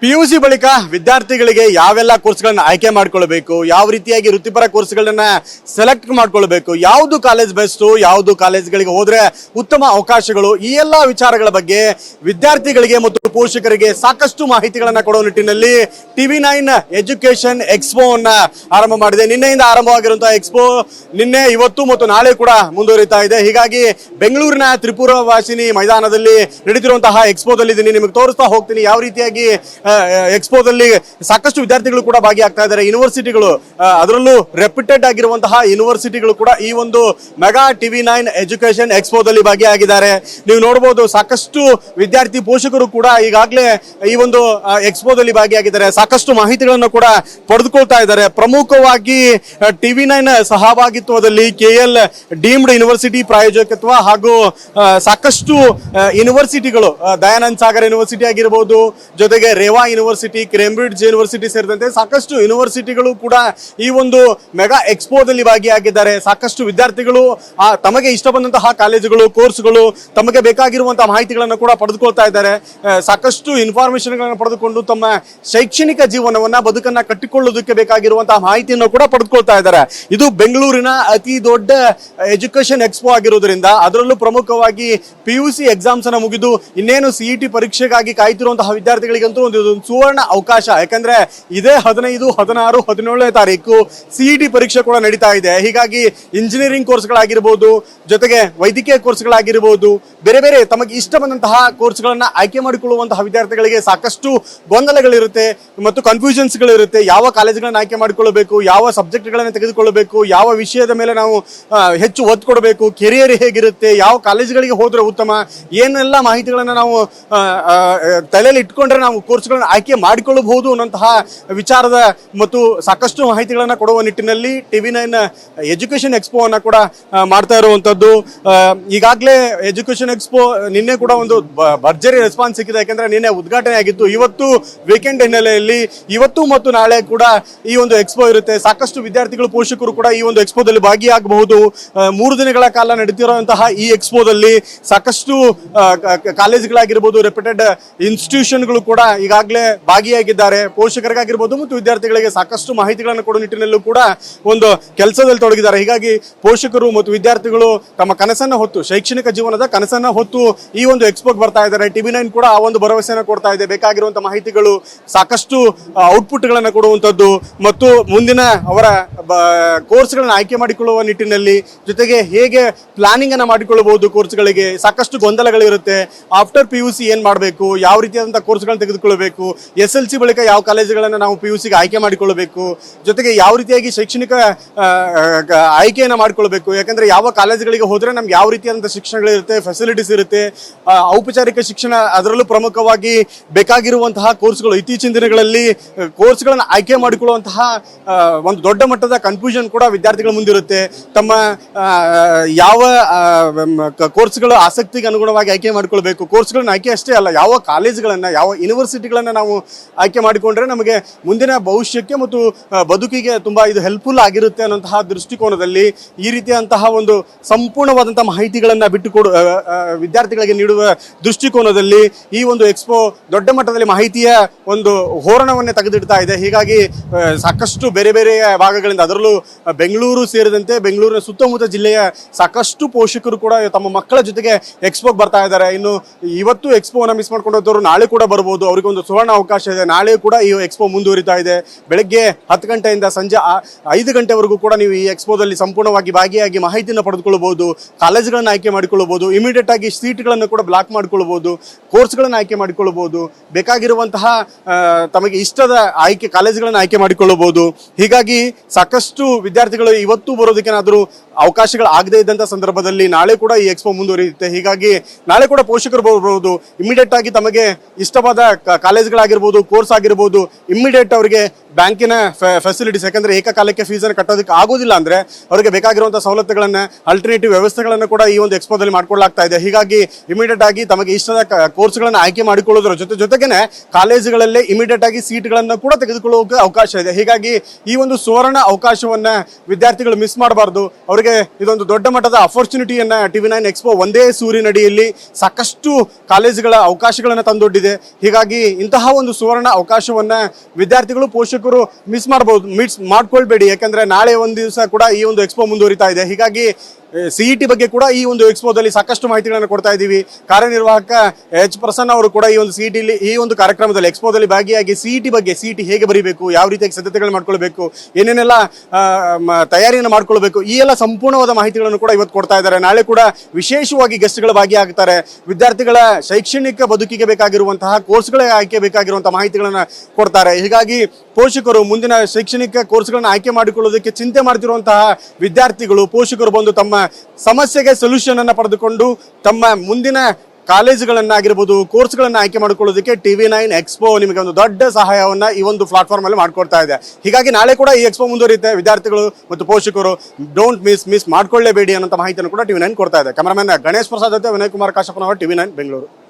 P U C ಬಳಿಕ ವಿದ್ಯಾರ್ಥಿಗಳಿಗೆ ಯಾವೆಲ್ಲ ಕೋರ್ಸ್ಗಳನ್ನ ಆಯ್ಕೆ ಮಾಡ್ಕೊಳ್ಬೇಕು, ಯಾವ ರೀತಿಯಾಗಿ ವೃತ್ತಿಪರ ಕೋರ್ಸ್ಗಳನ್ನ ಸೆಲೆಕ್ಟ್ ಮಾಡ್ಕೊಳ್ಬೇಕು, ಯಾವುದು ಕಾಲೇಜ್ ಬೆಸ್ಟು ಯಾವುದು ಕಾಲೇಜ್ಗಳಿಗೆ ಹೋದರೆ ಉತ್ತಮ ಅವಕಾಶಗಳು, ಈ ಎಲ್ಲ ವಿಚಾರಗಳ ಬಗ್ಗೆ ವಿದ್ಯಾರ್ಥಿಗಳಿಗೆ ಮತ್ತು ಪೋಷಕರಿಗೆ ಸಾಕಷ್ಟು ಮಾಹಿತಿಗಳನ್ನು ಕೊಡೋ ನಿಟ್ಟಿನಲ್ಲಿ ಟಿವಿ ನೈನ್ ಎಜುಕೇಶನ್ ಎಕ್ಸ್ಪೋವನ್ನು ಆರಂಭ ಮಾಡಿದೆ. ನಿನ್ನೆಯಿಂದ ಆರಂಭವಾಗಿರುವಂತಹ ಎಕ್ಸ್ಪೋ ನಿನ್ನೆ, ಇವತ್ತು ಮತ್ತು ನಾಳೆ ಕೂಡ ಮುಂದುವರಿತಾ ಇದೆ. ಹೀಗಾಗಿ ಬೆಂಗಳೂರಿನ ತ್ರಿಪುರ ವಾಸಿನಿ ಮೈದಾನದಲ್ಲಿ ನಡೀತಿರುವಂತಹ ಎಕ್ಸ್ಪೋದಲ್ಲಿ ನಿಮಗೆ ತೋರಿಸ್ತಾ ಹೋಗ್ತೀನಿ ಯಾವ ರೀತಿಯಾಗಿ ಎಕ್ಸ್ಪೋದಲ್ಲಿ ಸಾಕಷ್ಟು ವಿದ್ಯಾರ್ಥಿಗಳು ಕೂಡ ಭಾಗಿಯಾಗ್ತಾ ಇದ್ದಾರೆ. ಯೂನಿವರ್ಸಿಟಿಗಳು ಅದರಲ್ಲೂ ರೆಪ್ಯೂಟೆಡ್ ಆಗಿರುವಂತಹ ಯೂನಿವರ್ಸಿಟಿಗಳು ಕೂಡ ಈ ಒಂದು ಮೆಗಾ ಟಿವಿ ನೈನ್ ಎಜುಕೇಶನ್ ಎಕ್ಸ್ಪೋದಲ್ಲಿ ಭಾಗಿಯಾಗಿದ್ದಾರೆ. ನೀವು ನೋಡಬಹುದು ಸಾಕಷ್ಟು ವಿದ್ಯಾರ್ಥಿ ಪೋಷಕರು ಕೂಡ ಈಗಾಗಲೇ ಈ ಒಂದು ಎಕ್ಸ್ಪೋದಲ್ಲಿ ಭಾಗಿಯಾಗಿದ್ದಾರೆ. ಸಾಕಷ್ಟು ಮಾಹಿತಿಗಳನ್ನು ಕೂಡ ಪಡೆದುಕೊಳ್ತಾ ಇದ್ದಾರೆ. ಪ್ರಮುಖವಾಗಿ ಟಿವಿ ನೈನ್ ಸಹಭಾಗಿತ್ವದಲ್ಲಿ ಕೆ ಎಲ್ ಡೀಮ್ಡ್ ಯೂನಿವರ್ಸಿಟಿ ಪ್ರಾಯೋಜಕತ್ವ ಹಾಗೂ ಸಾಕಷ್ಟು ಯೂನಿವರ್ಸಿಟಿಗಳು ದಯಾನಂದ ಸಾಗರ್ ಯೂನಿವರ್ಸಿಟಿ ಆಗಿರ್ಬೋದು, ಜೊತೆಗೆ ರೇವಾ ಯೂನಿವರ್ಸಿಟಿ, ಕೇಂಬ್ರಿಡ್ಜ್ ಯೂನಿವರ್ಸಿಟಿ ಸೇರಿದಂತೆ ಸಾಕಷ್ಟು ಯೂನಿವರ್ಸಿಟಿಗಳು ಕೂಡ ಈ ಒಂದು ಮೆಗಾ ಎಕ್ಸ್ಪೋದಲ್ಲಿ ಭಾಗಿಯಾಗಿದ್ದಾರೆ. ಸಾಕಷ್ಟು ವಿದ್ಯಾರ್ಥಿಗಳು ತಮಗೆ ಇಷ್ಟ ಬಂದಂತಹ ಕಾಲೇಜುಗಳು, ಕೋರ್ಸ್ಗಳು, ತಮಗೆ ಬೇಕಾಗಿರುವಂತಹ ಮಾಹಿತಿಗಳನ್ನು ಕೂಡ ಪಡೆದುಕೊಳ್ತಾ ಇದ್ದಾರೆ. ಸಾಕಷ್ಟು ಇನ್ಫಾರ್ಮೇಶನ್ಗಳನ್ನು ಪಡೆದುಕೊಂಡು ತಮ್ಮ ಶೈಕ್ಷಣಿಕ ಜೀವನವನ್ನ, ಬದುಕನ್ನ ಕಟ್ಟಿಕೊಳ್ಳೋದಕ್ಕೆ ಬೇಕಾಗಿರುವಂತಹ ಮಾಹಿತಿಯನ್ನು ಕೂಡ ಪಡೆದುಕೊಳ್ತಾ ಇದ್ದಾರೆ. ಇದು ಬೆಂಗಳೂರಿನ ಅತಿ ದೊಡ್ಡ ಎಜುಕೇಶನ್ ಎಕ್ಸ್ಪೋ ಆಗಿರೋದ್ರಿಂದ ಅದರಲ್ಲೂ ಪ್ರಮುಖವಾಗಿ ಪಿ ಯು ಸಿ ಎಕ್ಸಾಮ್ಸ್ ಅನ್ನು ಮುಗಿದು ಇನ್ನೇನು ಸಿಇಟಿ ಟಿ ಪರೀಕ್ಷೆಗಾಗಿ ಕಾಯ್ತಿರುವಂತಹ ವಿದ್ಯಾರ್ಥಿಗಳಿಗಂತೂ ಒಂದು ಇದೊಂದು ಸುವರ್ಣ ಅವಕಾಶ. ಯಾಕಂದ್ರೆ ಇದೇ ಹದಿನೈದು, ಹದಿನಾರು, ಹದಿನೇಳನೇ ತಾರೀಕು ಸಿಇಟಿ ಟಿ ಪರೀಕ್ಷೆ ಕೂಡ ನಡೀತಾ ಇದೆ. ಹೀಗಾಗಿ ಇಂಜಿನಿಯರಿಂಗ್ ಕೋರ್ಸ್ಗಳಾಗಿರ್ಬೋದು ಜೊತೆಗೆ ವೈದ್ಯಕೀಯ ಕೋರ್ಸ್ಗಳಾಗಿರ್ಬೋದು ಬೇರೆ ಬೇರೆ ತಮಗೆ ಇಷ್ಟ ಬಂದಂತಹ ಕೋರ್ಸ್ಗಳನ್ನ ಆಯ್ಕೆ ಮಾಡಿಕೊಳ್ಳುವಂತಹ ವಿದ್ಯಾರ್ಥಿಗಳಿಗೆ ಸಾಕಷ್ಟು ಗೊಂದಲಗಳಿರುತ್ತೆ ಮತ್ತು ಕನ್ಫ್ಯೂಷನ್ಸ್ಗಳಿರುತ್ತೆ ಯಾವ ಕಾಲೇಜುಗಳನ್ನ ಆಯ್ಕೆ ಮಾಡಿಕೊಳ್ಳಬೇಕು, ಯಾವ ಸಬ್ಜೆಕ್ಟ್ಗಳನ್ನು ತೆಗೆದುಕೊಳ್ಳಬೇಕು, ಯಾವ ವಿಷಯದ ಮೇಲೆ ನಾವು ಹೆಚ್ಚು ಒತ್ತು ಕೊಡಬೇಕು ಕೆರಿಯರ್ ಹೇಗಿರುತ್ತೆ, ಯಾವ ಕಾಲೇಜುಗಳಿಗೆ ಹೋದರೆ ಉತ್ತಮ, ಏನೆಲ್ಲ ಮಾಹಿತಿಗಳನ್ನು ನಾವು ತಲೆಯಲ್ಲಿ ಇಟ್ಕೊಂಡ್ರೆ ನಾವು ಕೋರ್ಸ್ಗಳನ್ನ ಆಯ್ಕೆ ಮಾಡಿಕೊಳ್ಳಬಹುದು ಅನ್ನೋಂತಹ ವಿಚಾರದ ಮತ್ತು ಸಾಕಷ್ಟು ಮಾಹಿತಿಗಳನ್ನ ಕೊಡುವ ನಿಟ್ಟಿನಲ್ಲಿ ಟಿವಿ ನೈನ್ ಎಜುಕೇಶನ್ ಎಕ್ಸ್ಪೋ ಅನ್ನ ಕೂಡ ಮಾಡ್ತಾ ಇರುವಂತದ್ದು. ಈಗಾಗಲೇ ಎಜುಕೇಶನ್ ಎಕ್ಸ್ಪೋ, ನಿನ್ನೆ ಕೂಡ ಒಂದು ಭರ್ಜರಿ ರೆಸ್ಪಾನ್ಸ್ ಸಿಕ್ಕಿದೆ. ಯಾಕಂದ್ರೆ ನಿನ್ನೆ ಉದ್ಘಾಟನೆ ಆಗಿತ್ತು. ಇವತ್ತು ವೀಕೆಂಡ್ ಹಿನ್ನೆಲೆಯಲ್ಲಿ, ಇವತ್ತು ಮತ್ತು ನಾಳೆ ಕೂಡ ಈ ಒಂದು ಎಕ್ಸ್ಪೋ ಇರುತ್ತೆ. ಸಾಕಷ್ಟು ವಿದ್ಯಾರ್ಥಿಗಳು, ಪೋಷಕರು ಕೂಡ ಈ ಒಂದು ಎಕ್ಸ್ಪೋದಲ್ಲಿ ಭಾಗಿಯಾಗಬಹುದು. ಮೂರು ದಿನಗಳ ಕಾಲ ನಡೀತಿರುವಂತಹ ಈ ಎಕ್ಸ್ಪೋದಲ್ಲಿ ಸಾಕಷ್ಟು ಕಾಲೇಜ್ಗಳಾಗಿರ್ಬೋದು ರೆಪ್ಯೂಟೆಡ್ ಇನ್ಸ್ಟಿಟ್ಯೂಷನ್ಗಳು ಕೂಡ ಈಗಾಗಲೇ ಭಾಗಿಯಾಗಿದ್ದಾರೆ. ಪೋಷಕರಿಗಾಗಿರ್ಬೋದು ಮತ್ತು ವಿದ್ಯಾರ್ಥಿಗಳಿಗೆ ಸಾಕಷ್ಟು ಮಾಹಿತಿಗಳನ್ನು ಕೊಡುವ ನಿಟ್ಟಿನಲ್ಲೂ ಕೂಡ ಒಂದು ಕೆಲಸದಲ್ಲಿ ತೊಡಗಿದ್ದಾರೆ. ಹೀಗಾಗಿ ಪೋಷಕರು ಮತ್ತು ವಿದ್ಯಾರ್ಥಿಗಳು ತಮ್ಮ ಕನಸನ್ನ ಹೊತ್ತು, ಶೈಕ್ಷಣಿಕ ಜೀವನದ ಕನಸನ್ನ ಹೊತ್ತು ಈ ಒಂದು ಎಕ್ಸ್ಪೋಗೆ ಬರ್ತಾ ಇದ್ದಾರೆ. ಟಿವಿ ನೈನ್ ಕೂಡ ಆ ಒಂದು ಭರವಸೆಯನ್ನು ಕೊಡ್ತಾ ಇದೆ. ಬೇಕಾಗಿರುವಂತಹ ಮಾಹಿತಿಗಳು, ಸಾಕಷ್ಟು ಔಟ್ಪುಟ್ಗಳನ್ನು ಕೊಡುವಂಥದ್ದು ಮತ್ತು ಮುಂದಿನ ಅವರ ಕೋರ್ಸ್ಗಳನ್ನ ಆಯ್ಕೆ ಮಾಡಿಕೊಳ್ಳುವ ನಿಟ್ಟಿನಲ್ಲಿ ಜೊತೆಗೆ ಹೇಗೆ ಪ್ಲಾನಿಂಗ್ ಅನ್ನು ಮಾಡಿಕೊಳ್ಳಬಹುದು ಕೋರ್ಸ್ಗಳಿಗೆ ಸಾಕಷ್ಟು ಗೊಂದಲಗಳಿರುತ್ತೆ. ಆಫ್ಟರ್ ಪಿ ಯು ಸಿ ಏನ್ ಮಾಡಬೇಕು? ಯಾವ ರೀತಿಯಾದಂತಹ ಕೋರ್ಸ್ಗಳನ್ನ ತೆಗೆದುಕೊಳ್ಳಬೇಕು? ಎಸ್ ಎಲ್ ಸಿ ಬಳಿಕ ಯಾವ ಕಾಲೇಜುಗಳನ್ನು ನಾವು ಪಿ ಯು ಸಿಗೆ ಆಯ್ಕೆ ಮಾಡಿಕೊಳ್ಳಬೇಕು, ಜೊತೆಗೆ ಯಾವ ರೀತಿಯಾಗಿ ಶೈಕ್ಷಣಿಕ ಆಯ್ಕೆಯನ್ನು ಮಾಡಿಕೊಳ್ಬೇಕು ಯಾಕಂದರೆ ಯಾವ ಕಾಲೇಜುಗಳಿಗೆ ಹೋದರೆ ನಮ್ಗೆ ಯಾವ ರೀತಿಯಾದಂಥ ಶಿಕ್ಷಣಗಳಿರುತ್ತೆ ಫೆಸಿಲಿಟೀಸ್ ಇರುತ್ತೆ ಔಪಚಾರಿಕ ಶಿಕ್ಷಣ ಅದರಲ್ಲೂ ಪ್ರಮುಖವಾಗಿ ಬೇಕಾಗಿರುವಂತಹ ಕೋರ್ಸ್ಗಳು. ಇತ್ತೀಚಿನ ದಿನಗಳಲ್ಲಿ ಕೋರ್ಸ್ಗಳನ್ನು ಆಯ್ಕೆ ಮಾಡಿಕೊಳ್ಳುವಂತಹ ಒಂದು ದೊಡ್ಡ ಮಟ್ಟದ ಕನ್ಫ್ಯೂಷನ್ ಕೂಡ ವಿದ್ಯಾರ್ಥಿಗಳ ಮುಂದಿರುತ್ತೆ. ತಮ್ಮ ಯಾವ ಕೋರ್ಸ್ಗಳು ಆಸಕ್ತಿಗೆ ಅನುಗುಣವಾಗಿ ಆಯ್ಕೆ ಮಾಡಿಕೊಳ್ಬೇಕು. ಕೋರ್ಸ್ಗಳನ್ನ ಆಯ್ಕೆ ಅಷ್ಟೇ ಅಲ್ಲ, ಯಾವ ಕಾಲೇಜುಗಳನ್ನು, ಯಾವ ಯೂನಿವರ್ಸಿಟಿಗಳನ್ನ ನಾವು ಆಯ್ಕೆ ಮಾಡಿಕೊಂಡ್ರೆ ನಮಗೆ ಮುಂದಿನ ಭವಿಷ್ಯಕ್ಕೆ ಮತ್ತು ಬದುಕಿಗೆ ತುಂಬಾ ಇದು ಹೆಲ್ಪ್ಫುಲ್ ಆಗಿರುತ್ತೆ ಅನ್ನೋಂತಹ ದೃಷ್ಟಿಕೋನದಲ್ಲಿ ಈ ರೀತಿಯಂತಹ ಒಂದು ಸಂಪೂರ್ಣವಾದಂತಹ ಮಾಹಿತಿಗಳನ್ನ ಬಿಟ್ಟುಕೊಡು ವಿದ್ಯಾರ್ಥಿಗಳಿಗೆ ನೀಡುವ ದೃಷ್ಟಿಕೋನದಲ್ಲಿ ಈ ಒಂದು ಎಕ್ಸ್ಪೋ ದೊಡ್ಡ ಮಟ್ಟದಲ್ಲಿ ಮಾಹಿತಿಯ ಒಂದು ಹೋರಣವನ್ನೇ ತೆಗೆದಿಡ್ತಾ ಇದೆ. ಹೀಗಾಗಿ ಸಾಕಷ್ಟು ಬೇರೆ ಬೇರೆ ಭಾಗಗಳಿಂದ, ಅದರಲ್ಲೂ ಬೆಂಗಳೂರು ಸೇರಿದಂತೆ ಬೆಂಗಳೂರಿನ ಸುತ್ತಮುತ್ತ ಜಿಲ್ಲೆಯ ಸಾಕಷ್ಟು ಪೋಷಕರು ಕೂಡ ತಮ್ಮ ಮಕ್ಕಳ ಜೊತೆಗೆ ಎಕ್ಸ್ಪೋಗೆ ಬರ್ತಾ ಇದ್ದಾರೆ. ಇನ್ನು, ಇವತ್ತು ಎಕ್ಸ್ಪೋನ ಮಿಸ್ ಮಾಡ್ಕೊಂಡು ಹೋದವರು ನಾಳೆ ಕೂಡ ಬರ್ಬೋದು. ಅವರಿಗೆ ಒಂದು ಸುವರ್ಣ ಅವಕಾಶ ಇದೆ. ನಾಳೆ ಕೂಡ ಈ ಎಕ್ಸ್ಪೋ ಮುಂದುವರಿತಾ ಇದೆ. ಬೆಳಗ್ಗೆ ಹತ್ತು ಗಂಟೆಯಿಂದ ಸಂಜೆ ಐದು ಗಂಟೆವರೆಗೂ ಕೂಡ ನೀವು ಈ ಎಕ್ಸ್ಪೋದಲ್ಲಿ ಸಂಪೂರ್ಣವಾಗಿ ಭಾಗಿಯಾಗಿ ಮಾಹಿತಿಯನ್ನು ಪಡೆದುಕೊಳ್ಳಬಹುದು. ಕಾಲೇಜುಗಳನ್ನು ಆಯ್ಕೆ ಮಾಡಿಕೊಳ್ಳಬಹುದು. ಇಮಿಡಿಯೇಟ್ ಆಗಿ ಸೀಟ್ಗಳನ್ನು ಕೂಡ ಬ್ಲಾಕ್ ಮಾಡಿಕೊಳ್ಳಬಹುದು. ಕೋರ್ಸ್ಗಳನ್ನು ಆಯ್ಕೆ ಮಾಡಿಕೊಳ್ಳಬಹುದು. ಬೇಕಾಗಿರುವಂತಹ ತಮಗೆ ಇಷ್ಟದ ಆಯ್ಕೆ, ಕಾಲೇಜುಗಳನ್ನು ಆಯ್ಕೆ ಮಾಡಿಕೊಳ್ಳಬಹುದು. ಹೀಗಾಗಿ ಸಾಕಷ್ಟು ವಿದ್ಯಾರ್ಥಿಗಳು ಇವತ್ತು ಬರೋದಕ್ಕೇನಾದರೂ ಅವಕಾಶಗಳು ಆಗದೇ ಇದ್ದಂಥ ಸಂದರ್ಭದಲ್ಲಿ ನಾಳೆ ಕೂಡ ಈ ಎಕ್ಸ್ಪೋ ಮುಂದುವರಿಯುತ್ತೆ. ಹೀಗಾಗಿ ನಾಳೆ ಕೂಡ ಪೋಷಕರು ಬರಬಹುದು. ಇಮಿಡಿಯೇಟ್ ಆಗಿ ತಮಗೆ ಇಷ್ಟವಾದ ಕ- ಕಾಲೇಜುಗಳಾಗಿರ್ಬೋದು ಕೋರ್ಸ್ ಆಗಿರ್ಬೋದು ಇಮಿಡಿಯೇಟ್ ಅವರಿಗೆ ಬ್ಯಾಂಕಿನ ಫೆಸಿಲಿಟೀಸ್ ಯಾಕಂದ್ರೆ ಏಕಕಾಲಕ್ಕೆ ಫೀಸನ್ನು ಕಟ್ಟೋದಕ್ಕೆ ಆಗೋದಿಲ್ಲ ಅಂದ್ರೆ ಅವರಿಗೆ ಬೇಕಾಗಿರುವಂಥ ಸವಲತ್ತುಗಳನ್ನ ಅಲ್ಟರ್ನೇಟಿವ್ ವ್ಯವಸ್ಥೆಗಳನ್ನು ಕೂಡ ಈ ಒಂದು ಎಕ್ಸ್ಪೋದಲ್ಲಿ ಮಾಡ್ಕೊಳ್ಳಾಗ್ತಾ ಇದೆ. ಹೀಗಾಗಿ ಇಮಿಡಿಯೇಟ್ ಆಗಿ ತಮಗೆ ಇಷ್ಟದ ಕೋರ್ಸ್ಗಳನ್ನು ಆಯ್ಕೆ ಮಾಡಿಕೊಳ್ಳೋದ್ರ ಜೊತೆ, ಜೊತೆಗೇನೆ ಕಾಲೇಜುಗಳಲ್ಲೇ ಇಮಿಡಿಯೇಟ್ ಆಗಿ ಸೀಟ್ಗಳನ್ನು ಕೂಡ ತೆಗೆದುಕೊಳ್ಳೋಕೆ ಅವಕಾಶ ಇದೆ. ಹೀಗಾಗಿ ಈ ಒಂದು ಸುವರ್ಣ ಅವಕಾಶವನ್ನ ವಿದ್ಯಾರ್ಥಿಗಳು ಮಿಸ್ ಮಾಡಬಾರ್ದು. ಅವರಿಗೆ ಇದೊಂದು ದೊಡ್ಡ ಮಟ್ಟದ ಅಪರ್ಚುನಿಟಿಯನ್ನ ಟಿವಿ ನೈನ್ ಎಕ್ಸ್ಪೋ ಒಂದೇ ಸೂರಿನಡಿಯಲ್ಲಿ ಸಾಕಷ್ಟು ಕಾಲೇಜುಗಳ ಅವಕಾಶಗಳನ್ನು ತಂದೊಡ್ಡಿದೆ. ಹೀಗಾಗಿ ಇಂತಹ ಒಂದು ಸುವರ್ಣ ಅವಕಾಶವನ್ನ ವಿದ್ಯಾರ್ಥಿಗಳು, ಪೋಷಕರು ಮಿಸ್ ಮಾಡಬಹುದು ಮಿಸ್ ಮಾಡ್ಕೊಳ್ಬೇಡಿ. ಯಾಕಂದ್ರೆ ನಾಳೆ ಒಂದು ದಿವಸ ಕೂಡ ಈ ಒಂದು ಎಕ್ಸ್ಪೋ ಮುಂದುವರಿತಾ ಇದೆ. ಹೀಗಾಗಿ ಸಿಇ ಟಿ ಬಗ್ಗೆ ಕೂಡ ಈ ಒಂದು ಎಕ್ಸ್ಪೋದಲ್ಲಿ ಸಾಕಷ್ಟು ಮಾಹಿತಿಗಳನ್ನು ಕೊಡ್ತಾ ಇದ್ದೀವಿ. ಕಾರ್ಯನಿರ್ವಾಹಕ ಎಚ್ ಪ್ರಸನ್ನ ಅವರು ಕೂಡ ಈ ಒಂದು ಸಿ ಟಿಲಿ ಈ ಒಂದು ಕಾರ್ಯಕ್ರಮದಲ್ಲಿ ಎಕ್ಸ್ಪೋದಲ್ಲಿ ಭಾಗಿಯಾಗಿ ಸಿಇಟಿ ಬಗ್ಗೆ ಸಿಇಟಿ ಹೇಗೆ ಬರೀಬೇಕು, ಯಾವ ರೀತಿಯಾಗಿ ಸಿದ್ಧತೆಗಳು ಮಾಡ್ಕೊಳ್ಬೇಕು, ಏನೇನೆಲ್ಲ ತಯಾರಿಯನ್ನು ಮಾಡ್ಕೊಳ್ಬೇಕು, ಈ ಎಲ್ಲ ಸಂಪೂರ್ಣವಾದ ಮಾಹಿತಿಗಳನ್ನು ಕೂಡ ಇವತ್ತು ಕೊಡ್ತಾ ಇದ್ದಾರೆ. ನಾಳೆ ಕೂಡ ವಿಶೇಷವಾಗಿ ಗೆಸ್ಟ್ಗಳು ಭಾಗಿಯಾಗ್ತಾರೆ. ವಿದ್ಯಾರ್ಥಿಗಳ ಶೈಕ್ಷಣಿಕ ಬದುಕಿಗೆ ಬೇಕಾಗಿರುವಂತಹ ಕೋರ್ಸ್ಗಳ ಆಯ್ಕೆ ಬೇಕಾಗಿರುವಂತಹ ಮಾಹಿತಿಗಳನ್ನು ಕೊಡ್ತಾರೆ. ಹೀಗಾಗಿ ಪೋಷಕರು ಮುಂದಿನ ಶೈಕ್ಷಣಿಕ ಕೋರ್ಸ್ಗಳನ್ನು ಆಯ್ಕೆ ಮಾಡಿಕೊಳ್ಳೋದಕ್ಕೆ ಚಿಂತೆ ಮಾಡ್ತಿರುವಂತಹ ವಿದ್ಯಾರ್ಥಿಗಳು, ಪೋಷಕರು ಬಂದು ತಮ್ಮ ಸಮಸ್ಯೆಗೆ ಸೊಲ್ಯೂಷನ್ ಅನ್ನ ಪಡೆದುಕೊಂಡು ತಮ್ಮ ಮುಂದಿನ ಕಾಲೇಜುಗಳನ್ನಾಗಿರ್ಬೋದು ಕೋರ್ಸ್ಗಳನ್ನು ಆಯ್ಕೆ ಮಾಡ್ಕೊಳ್ಳೋದಕ್ಕೆ ಟಿವಿ ನೈನ್ ಎಕ್ಸ್ಪೋ ನಿಮಗೆ ಒಂದು ದೊಡ್ಡ ಸಹಾಯವನ್ನ ಈ ಒಂದು ಪ್ಲಾಟ್ಫಾರ್ಮ್ ಅಲ್ಲಿ ಮಾಡ್ಕೊಡ್ತಾ ಇದೆ. ಹೀಗಾಗಿ ನಾಳೆ ಕೂಡ ಈ ಎಕ್ಸ್ಪೋ ಮುಂದುವರಿಯುತ್ತೆ. ವಿದ್ಯಾರ್ಥಿಗಳು ಮತ್ತು ಪೋಷಕರು ಡೋಂಟ್ ಮಿಸ್ ಮಿಸ್ ಮಾಡ್ಕೊಳ್ಳೇಬೇಡಿ ಅನ್ನೋ ಮಾಹಿತಿಯನ್ನು ಕೂಡ ಟಿವಿ ನೈನ್ ಕೊಡ್ತಾ ಇದೆ. ಕ್ಯಾಮರಾಮನ್ ಗಣೇಶ್ ಪ್ರಸಾದ್ ಜೊತೆ ವಿನಯ್ ಕುಮಾರ್ ಕಾಶಪ್ಪನವರ್ ಟಿವಿ ನೈನ್ ಬೆಂಗಳೂರು